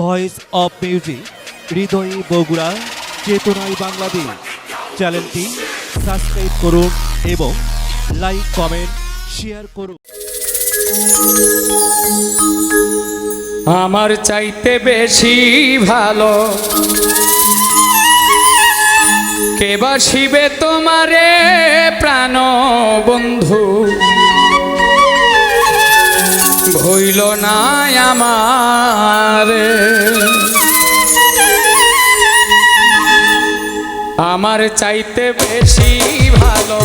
Voice of music, হৃদয়ে বগুড়া, চেতনায় বাংলাদেশ। চ্যানেলটি সাবস্ক্রাইব করুন এবং লাইক, কমেন্ট, শেয়ার করুন। আমার চাইতে বেশি ভালো। কে বাসিবে তোমারে প্রাণ বন্ধু? ভইল না আমার আমার চাইতে বেশি ভালো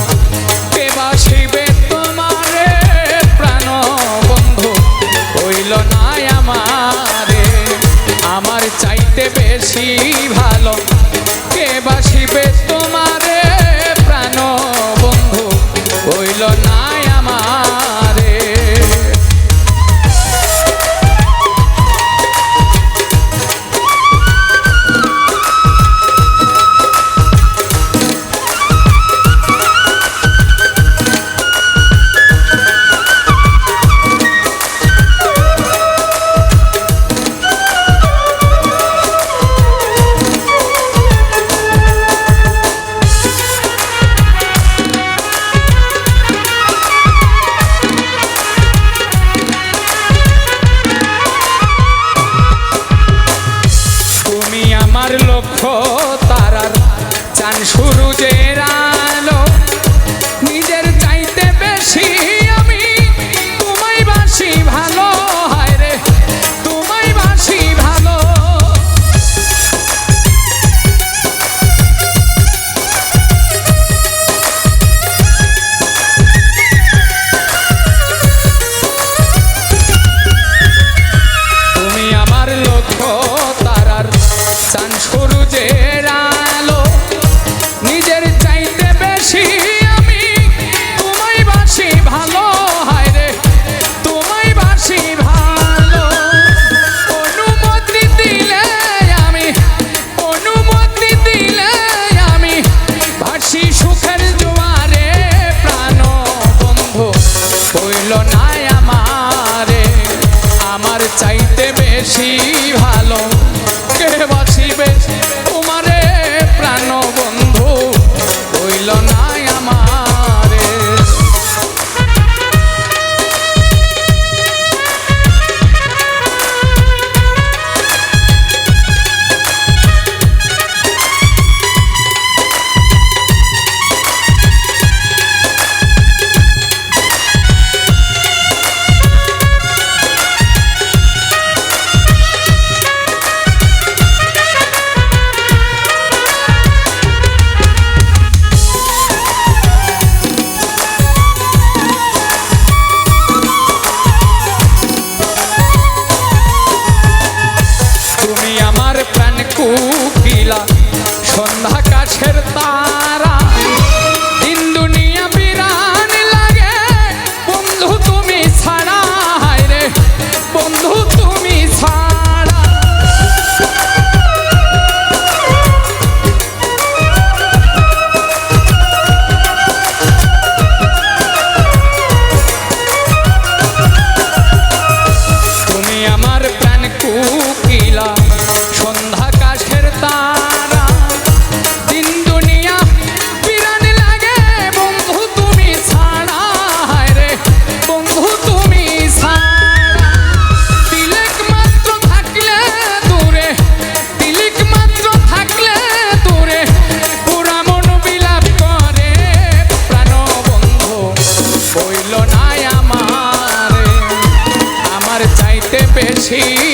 বেশি ভালো কে বাসি বেশি সন্ধ্যা কাছের তা is.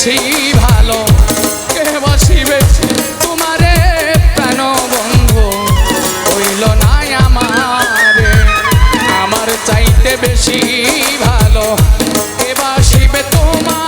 বেশি ভালো? কে বাসি বেশি তোমারে কেন বন্ধু। হইল নাই আমার। আমার চাইতে বেশি ভালো। কে বাসিবে তোমার